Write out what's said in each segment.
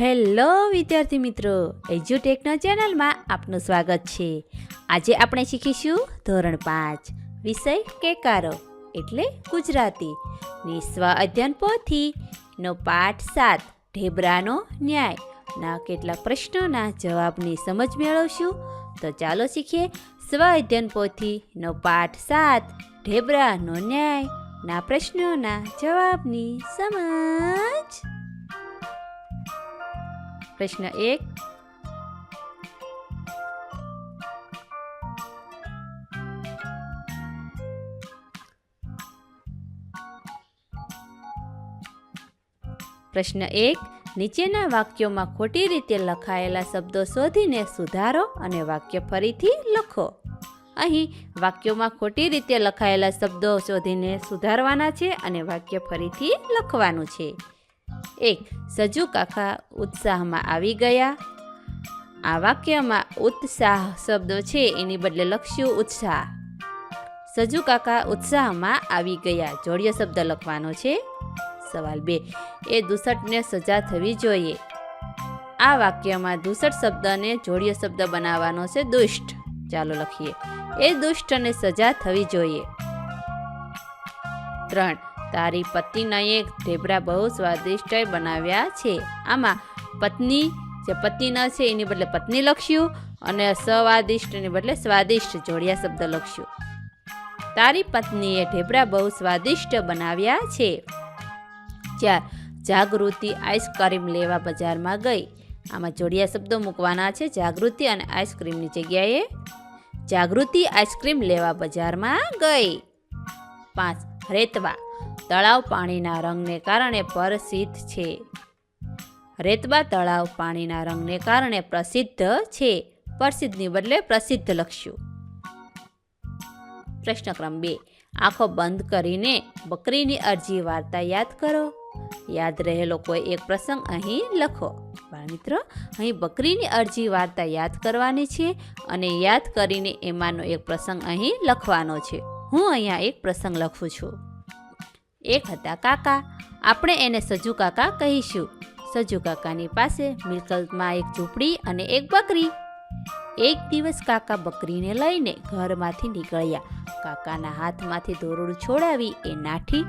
Hello, વિદ્યાર્થી મિત્રો. એજ્યુટેકનો ચેનલમાં આપનું સ્વાગત છે. આજે આપણે શીખીશું ધોરણ પાંચ, વિષય કેકારો, એટલે ગુજરાતી. ની સ્વ અધ્યયન પોથી નો પાઠ સાત, ઢેબરાનો ન્યાય. ના કેટલાક પ્રશ્નોના જવાબની સમજ મેળવશું. તો ચાલો શીખીએ સ્વ અધ્યયન પોથી નો પાઠ સાત, ઢેબરાનો ન્યાય. ના પ્રશ્નોના જવાબની સમજ. પ્રશ્ન એક. પ્રશ્ન એક. નીચેના વાક્યોમાં ખોટી રીતે લખાયેલા શબ્દો શોધીને સુધારો અને વાક્ય ફરીથી લખો. અહીં વાક્યોમાં ખોટી રીતે લખાયેલા શબ્દો શોધીને સુધારવાના છે અને વાક્ય ફરીથી લખવાનું છે. એક સજુ કાકા ઉત્સાહમાં આવી ગયા. આ વાક્યમાં ઉત્સાહ શબ્દો છે, એની બદલે લખ્યું ઉત્સાહ. સજુ કાકા ઉત્સાહમાં આવી ગયા. જોડિયો શબ્દ લખવાનો છે. સવાલ બે. એ દુસટને સજા થવી જોઈએ. આ વાક્યમાં દુસટ શબ્દને જોડિયો શબ્દ બનાવવાનો છે દુષ્ટ. ચાલો લખીએ. એ દુષ્ટને સજા થવી જોઈએ. ત્રણ. તારી પત્નીનાએ ઢેબરા બહુ સ્વાદિષ્ટ બનાવ્યા છે. આમાં પત્ની જે પતિ ન છે, એની બદલે પત્ની લખ્યું અને સ્વાદિષ્ટને બદલે સ્વાદિષ્ટ જોડિયા શબ્દ લખ્યું. તારી પત્નીએ ઢેબરા બહુ સ્વાદિષ્ટ બનાવ્યા છે. ચાર જાગૃતિ આઈસ્ક્રીમ લેવા બજારમાં ગઈ. આમાં જોડિયા શબ્દો મૂકવાના છે, જાગૃતિ અને આઈસ્ક્રીમની જગ્યાએ જાગૃતિ આઈસ્ક્રીમ લેવા બજારમાં ગઈ. પાંચ, રેતવા. તળાવ પાણીના રંગને કારણે પ્રસિદ્ધ છે. રેતબા તળાવ પાણીના રંગને કારણે પ્રસિદ્ધ છે. પ્રસિદ્ધની બદલે પ્રસિદ્ધ લખ્યું પ્રશ્ન ક્રમ બે. આંખો બંધ કરીને બકરીની અરજી વાર્તા યાદ કરો. યાદ રહેલો કોઈ એક પ્રસંગ અહીં લખો. મિત્રો અહીં બકરીની અરજી વાર્તા યાદ કરવાની છે અને યાદ કરીને એમાંનો એક પ્રસંગ અહીં લખવાનો છે. હું અહીંયા એક પ્રસંગ લખું છું. એક હતા કાકા. આપણે એને સજુ કાકા કહીશું. સજુ કાકાની પાસે મિલકતમાં એક ઝૂંપડી અને એક બકરી. એક દિવસ કાકા બકરીને લઈને ઘરમાંથી નીકળ્યા. કાકાના હાથમાંથી દોરડું છોડાવી એ નાઠી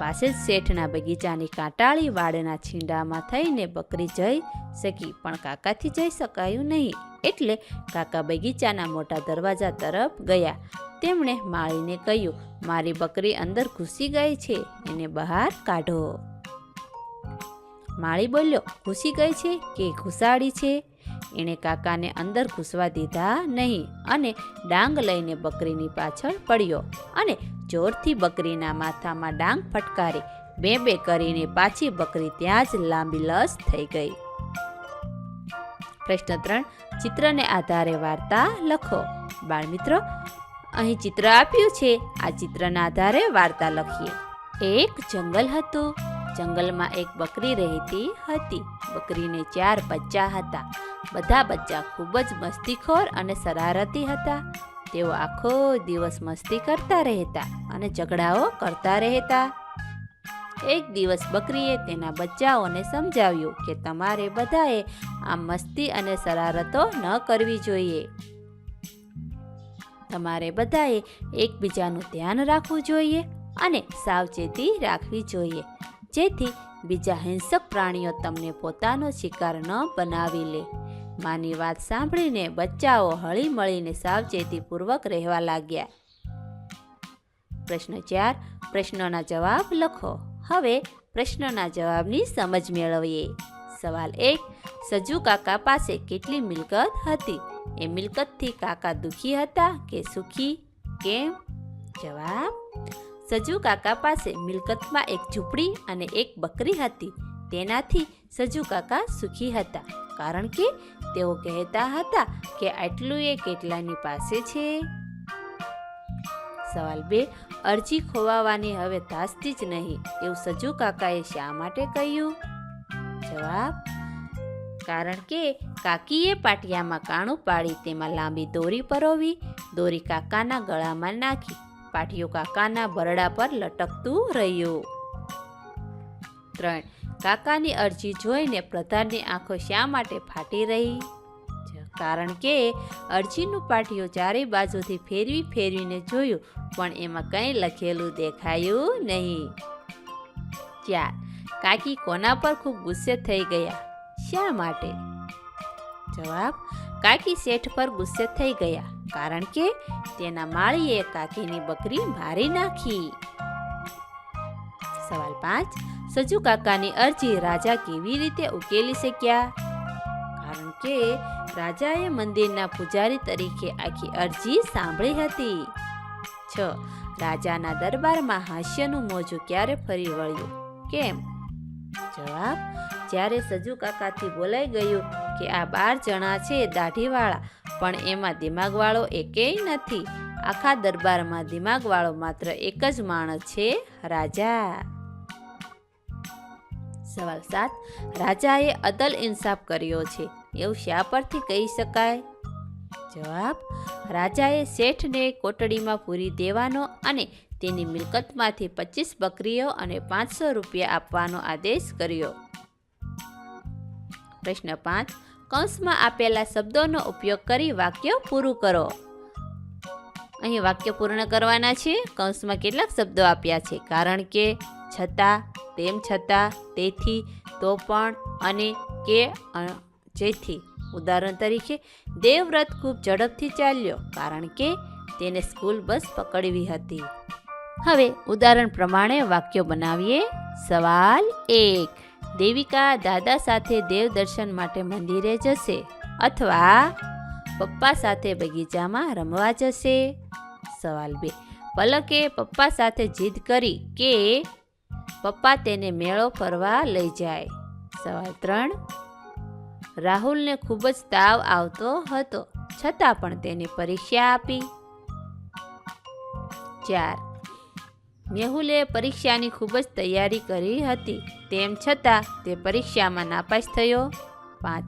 પાસે જ શેઠના બગીચાની કાંટાળી વાડના છીંડામાં થઈને બકરી જઈ શકી, પણ કાકાથી જઈ શકાયું નહીં. એટલે કાકા બગીચાના મોટા દરવાજા તરફ ગયા. તેમણે માળીને કહ્યું, મારી બકરી અંદર ઘૂસી ગઈ છે, એને બહાર કાઢો. માળી બોલ્યો, ઘૂસી ગઈ છે? કે ઘુસાડી છે? એણે કાકાને અંદર ઘૂસવા દીધા નહીં અને ડાંગ લઈને બકરીની પાછળ પડ્યો અને જોરથી બકરીના માથામાં ડાંગ ફટકારી બે બે કરીને પાછી બકરી ત્યાં જ લાંબી લસ થઈ ગઈ. પ્રશ્ન ત્રણ, ચિત્રને આધારે વાર્તા લખો. બાળમિત્રો, અહીં ચિત્ર આપ્યું છે. આ ચિત્રના આધારે વાર્તા લખીએ. એક જંગલ હતું. જંગલમાં એક બકરી રહેતી હતી. બકરીને ચાર બચ્ચા હતા. બધા બચ્ચા ખૂબ જ મસ્તીખોર અને શરારતી હતા. તેઓ આખો દિવસ મસ્તી કરતા રહેતા અને ઝઘડાઓ કરતા રહેતા. એક દિવસ બકરીએ તેના બચ્ચાઓને સમજાવ્યું કે તમારે બધાએ આમ મસ્તી અને શરારતો ન કરવી જોઈએ. તમારે બધાએ એકબીજાનું ધ્યાન રાખવું જોઈએ અને સાવચેતી રાખવી જોઈએ. જેથી બીજા હિંસક પ્રાણીઓ તમને પોતાનો શિકાર ન બનાવી લે. માની વાત સાંભળીને બચ્ચાઓ હળી મળીને સાવચેતીપૂર્વક રહેવા લાગ્યા. પ્રશ્ન ચાર, પ્રશ્નોના જવાબ લખો. હવે પ્રશ્નોના જવાબની સમજ મેળવીએ. સવાલ એક, સજુ કાકા પાસે કેટલી મિલકત હતી? એ મિલકતથી કાકા દુઃખી હતા કે સુખી? કેમ? જવાબ, સજુ કાકા પાસે મિલકતમાં એક ઝૂંપડી અને એક બકરી હતી. તેનાથી સજુ કાકા સુખી હતા, કારણ કે તેઓ કહેતા હતા કે આટલું એ કેટલાની પાસે છે. સવાલ બે, અરજી ખોવાવાની હવે ધાસતી જ નહીં, એવું સજુ કાકાએ શા માટે કહ્યું? જવાબ, કારણ કે કાકીએ પાટિયામાં કાણું પાડી તેમાં લાંબી દોરી પરોવી, દોરી કાકાના ગળામાં નાખી, પાટિયું કાકાના બરડા પર લટકતું રહ્યું. ત્રણ કાકાની અરજી જોઈને પ્રધાનની આંખો શા માટે ફાટી રહી? કારણ કે અરજીનું પાટિયું ચારે બાજુથી ફેરવી ફેરવીને જોયું, પણ એમાં કંઈ લખેલું દેખાયું નહીં. ચાર, કાકી કોના પર ખૂબ ગુસ્સે થઈ ગયા? શા માટે? જવાબ, કાકી શેઠ પર ગુસ્સે થઈ ગયા, કારણ કે તેના માળીએ કાકીની બકરી મારી નાખી. સવાલ પાંચ. સજુ કાકાની અરજી રાજા કેવી રીતે ઉકેલી શક્યા? કારણ કે રાજાએ મંદિરના પૂજારી તરીકે આખી અરજી સાંભળી હતી. છ. રાજાના દરબારમાં હાસ્યનું મોજું ક્યારે ફરી વળ્યું? કેમ? જવાબ. જ્યારે સજુ કાકાથી બોલાઈ ગયું કે આ બાર જણા છે દાઢીવાળા, પણ એમાં દિમાગવાળો એકેય નથી. આખા દરબારમાં દિમાગવાળો માત્ર એક જ માણસ છે રાજા. સવાલ સાત રાજાએ અદલ ઇન્સાફ કર્યો છે. એવું શા પરથી કહી શકાય? જવાબ, રાજાએ શેઠને કોટડીમાં પૂરી દેવાનો અને તેની મિલકતમાંથી પચીસ બકરીઓ અને પાંચસો રૂપિયા આપવાનો આદેશ કર્યો. પ્રશ્ન પાંચ, કૌંસમાં આપેલા શબ્દોનો ઉપયોગ કરી વાક્ય પૂરું કરો. અહીં વાક્ય પૂર્ણ કરવાના છે. કૌંસમાં કેટલાક શબ્દો આપ્યા છે. કારણ કે, છતાં તેમ છતાં તેથી તો પણ અને કે જેથી, ઉદાહરણ તરીકે, દેવવ્રત ખૂબ ઝડપથી ચાલ્યો કારણ કે તેને સ્કૂલ બસ પકડવી હતી. હવે ઉદાહરણ પ્રમાણે વાક્યો બનાવીએ. સવાલ એક, દેવિકા દાદા સાથે દેવ દર્શન માટે મંદિરે જશે અથવા પપ્પા સાથે બગીચામાં રમવા જશે? સવાલ બે, પલકે પપ્પા સાથે જીદ કરી કે પપ્પા તેને મેળો ફરવા લઈ જાય. સવાલ ત્રણ. રાહુલને ખૂબ જ તાવ આવતો હતો, છતાં પણ તેને પરીક્ષા આપી. ચાર. મેહુલે પરીક્ષાની ખૂબ જ તૈયારી કરી હતી, તેમ છતાં તે પરીક્ષામાં નાપાસ થયો. પાંચ.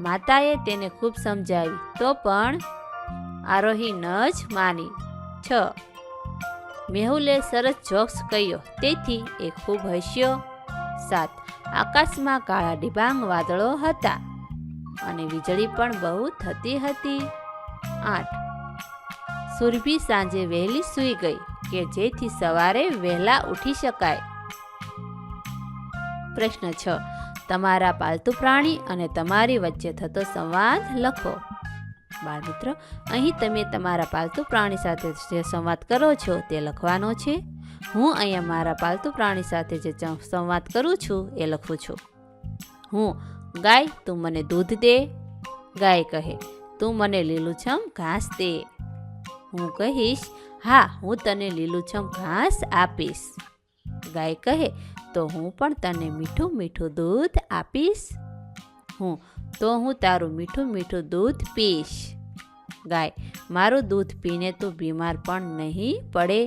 માતાએ તેને ખૂબ સમજાવી, તો પણ આરોહી ન જ માની. છ. મેહુલે સરસ જોક્સ કહ્યો. તેથી એ ખૂબ હસ્યો. સાત, આકાશમાં કાળા ડિબાંગ વાદળો હતા અને વીજળી પણ બહુ થતી હતી. આઠ, સુરભી સાંજે વહેલી સૂઈ ગઈ કે જેથી સવારે વહેલા ઉઠી શકાય. પ્રશ્ન છ, તમારા પાલતુ પ્રાણી અને તમારી વચ્ચે થતો સંવાદ લખો. બાળમિત્ર, અહીં તમે તમારા પાલતુ પ્રાણી સાથે જે સંવાદ કરો છો તે લખવાનો છે. હું અહીંયા મારા પાલતુ પ્રાણી સાથે જે સંવાદ કરું છું એ લખું છું. હું, ગાય, તું મને દૂધ દે. ગાય કહે, તું મને લીલુંછમ ઘાસ દે. હું કહીશ, હા, હું તને લીલુંછમ ઘાસ આપીશ. ગાય કહે, તો હું પણ તને મીઠું મીઠું દૂધ આપીશ. હું તો હું તારું મીઠું મીઠું દૂધ પીશ. ગાય, મારું દૂધ પીને તું બીમાર પણ નહીં પડે.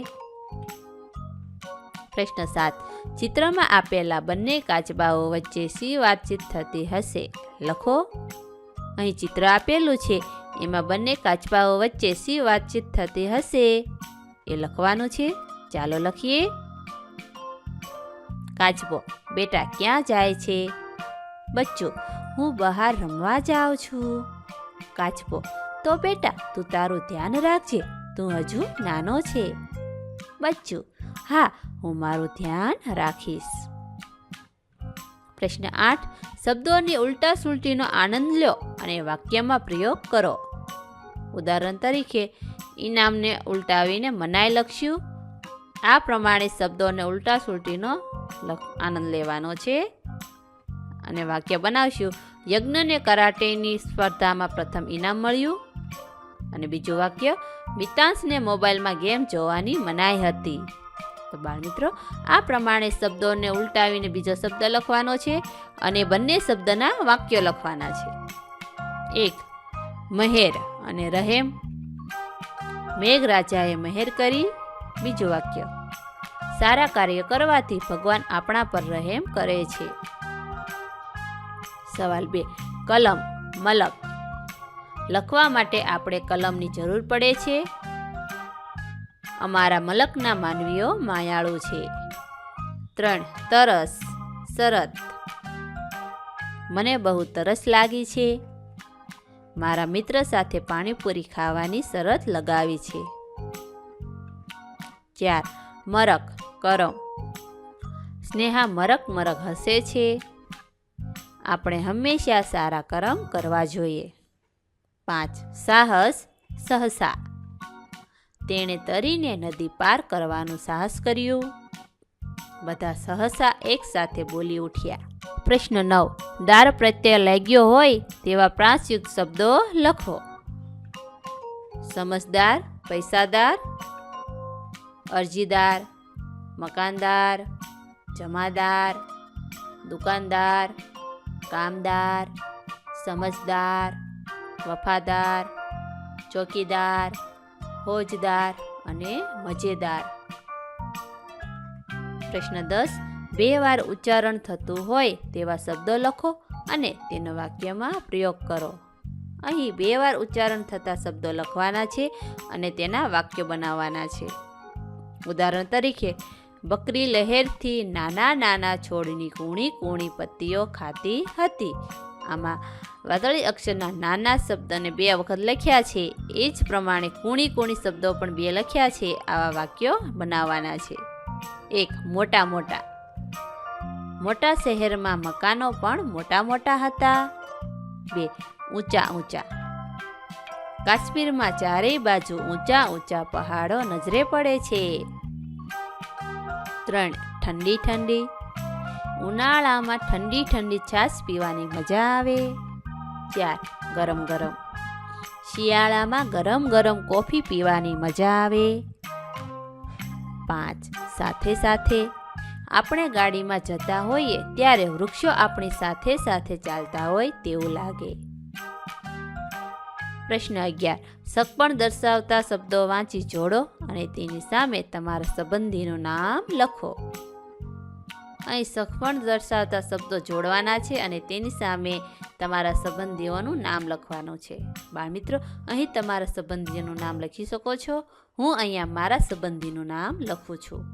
પ્રશ્ન સાત, ચિત્રમાં આપેલા બંને કાચબાઓ વચ્ચે શી વાતચીત થતી હશે? લખો. અહીં ચિત્ર આપેલું છે, એમાં બંને કાચબાઓ વચ્ચે શી વાતચીત થતી હશે? એ લખવાનું છે, ચાલો લખીએ. કાચબો, બેટા ક્યાં જાય છે? બચ્ચું હું બહાર રમવા જાઉં છું. કાચબો. તો બેટા, તું તારું ધ્યાન રાખજે. તું હજુ નાનો છે. બચ્ચું, હા, હું મારું ધ્યાન રાખીશ. પ્રશ્ન આઠ. શબ્દોની ઉલટા સુલટીનો આનંદ લો અને વાક્યમાં પ્રયોગ કરો. ઉદાહરણ તરીકે ઇનામને ઉલટાવીને મનાઈ લખ્યું. આ પ્રમાણે શબ્દોને ઉલટા સુલટીનો આનંદ લેવાનો છે. અને વાક્ય બનાવશું. યજ્ઞને કરાટેની સ્પર્ધામાં પ્રથમ ઇનામ મળ્યું. અને બીજું વાક્ય, મિતાંશને મોબાઈલમાં ગેમ જોવાની મનાઈ હતી. તો બાળમિત્રો આ પ્રમાણે શબ્દોને ઉલટાવીને બીજો શબ્દ લખવાનો છે અને બંને શબ્દના વાક્યો લખવાના છે. એક, મહેર અને રહેમ. મેઘરાજાએ મહેર કરી. બીજું વાક્ય, સારા કાર્ય કરવાથી ભગવાન આપણા પર રહેમ કરે છે. સવાલ બે. કલમ, મલક. લખવા માટે આપણે કલમની જરૂર પડે છે. અમારા મલકના માનવીઓ માયાળુ છે. ત્રણ, તરસ, શરત. મને બહુ તરસ લાગી છે. મારા મિત્ર સાથે પાણીપુરી ખાવાની શરત લગાવી છે. ચાર, મરક કરમ સ્નેહા મરક મરક હસે છે. આપણે હંમેશા સારા કરમ કરવા જોઈએ. પાંચ, સાહસ સહસા. તેણે તરીને નદી પાર કરવાનું સાહસ કર્યું. બધા સહસા એકસાથે બોલી ઉઠ્યા. પ્રશ્ન નવ દાર પ્રત્યય લાગ્યો હોય તેવા પ્રાસયુક્ત શબ્દો લખો. સમજદાર, પૈસાદાર, અરજીદાર, મકાનદાર, જમાદાર, દુકાનદાર કામદાર, સમજદાર, વફાદાર, ચોકીદાર ફોજદાર અને મજેદાર. પ્રશ્ન દસ, બે વાર ઉચ્ચારણ થતું હોય તેવા શબ્દો લખો અને તેનો વાક્યમાં પ્રયોગ કરો. અહીં બે વાર ઉચ્ચારણ થતા શબ્દો લખવાના છે અને તેના વાક્યો બનાવવાના છે. ઉદાહરણ તરીકે બકરી લહેરથી નાના નાના છોડની કૂણી કૂણી પત્તીઓ ખાતી હતી. આમાં વાદળી અક્ષરના નાના શબ્દને બે વખત લખ્યા છે. એ જ પ્રમાણે કૂણી કૂણી શબ્દો પણ બે લખ્યા છે. આવા વાક્યો બનાવવાના છે. એક, મોટા મોટા. મોટા શહેરમાં મકાનો પણ મોટા મોટા હતા. બે, ઊંચા ઊંચા. કાશ્મીરમાં ચારેય બાજુ ઊંચા ઊંચા પહાડો નજરે પડે છે. ત્રણ. ઠંડી ઠંડી. ઉનાળામાં ઠંડી ઠંડી છાશ પીવાની મજા આવે. ચાર. ગરમ ગરમ. શિયાળામાં ગરમ ગરમ કોફી પીવાની મજા આવે. પાંચ. સાથે સાથે. આપણે ગાડીમાં જતા હોઈએ ત્યારે વૃક્ષો આપણી સાથે સાથે ચાલતા હોય તેવું લાગે. પ્રશ્ન અગિયાર. સગપણ દર્શાવતા શબ્દો વાંચી જોડો અને તેની સામે તમારા સંબંધીનું નામ લખો. અહીં સગપણ દર્શાવતા શબ્દો જોડવાના છે અને તેની સામે તમારા સંબંધીઓનું નામ લખવાનું છે. બાળમિત્રો, અહીં તમારા સંબંધીઓનું નામ લખી શકો છો. હું અહીંયા મારા સંબંધીનું નામ લખું છું.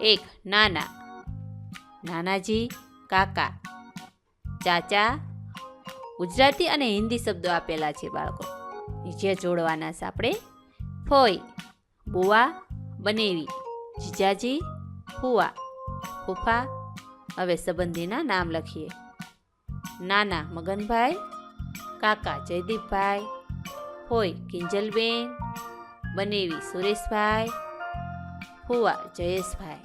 એક, નાના. નાનાજી, કાકા. ચાચા. ગુજરાતી અને હિન્દી શબ્દો આપેલા છે બાળકો. જે જોડવાના છે આપણે. ફોઈ બુવા બનેવી, જીજાજી ફુવા ફૂફા, હવે સંબંધીના નામ લખીએ. નાના મગનભાઈ, કાકા જયદીપભાઈ, ફોઈ કિંજલબેન, બનેવી સુરેશભાઈ ફુવા જયેશભાઈ.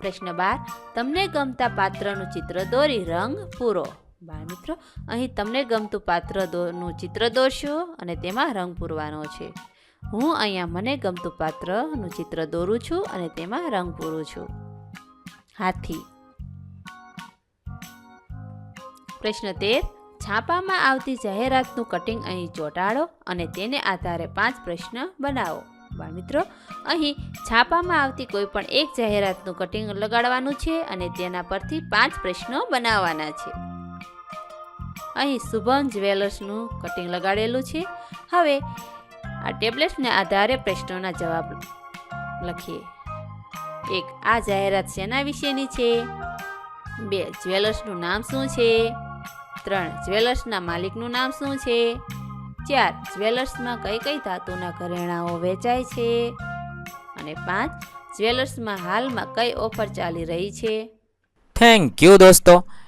પ્રશ્ન બાર, તમને ગમતા પાત્રનું ચિત્ર દોરી રંગ પૂરો. બાળમિત્રો અહીં તમને ગમતું પાત્રનું ચિત્ર દોરશો અને તેમાં રંગ પૂરવાનો છે. હું અહીંયા મને ગમતું પાત્રનું ચિત્ર દોરું છું અને તેમાં રંગ પૂરું છું. હાથી. પ્રશ્ન તેર, છાપામાં આવતી જાહેરાતનું કટિંગ અહીં ચોંટાડો અને તેને આધારે પાંચ પ્રશ્ન બનાવો. બાળમિત્રો અહીં છાપામાં આવતી કોઈ પણ એક જાહેરાતનું કટિંગ લગાડવાનું છે અને તેના પરથી પાંચ પ્રશ્નો બનાવવાના છે. અહીં શુભમ જ્વેલર્સનું કટિંગ લગાડેલું છે. હવે આ ટેબ્લેટ્સને આધારે પ્રશ્નોના જવાબ લખીએ. એક, આ જાહેરાત શેના વિશેની છે? બે, જ્વેલર્સનું નામ શું છે? ત્રણ, જ્વેલર્સના માલિકનું નામ શું છે? ચાર, જ્વેલર્સમાં કઈ કઈ ધાતુના ઘરેણાઓ વેચાય છે? અને પાંચ, જ્વેલર્સમાં હાલમાં કઈ ઓફર ચાલી રહી છે? થેન્ક યુ દોસ્તો.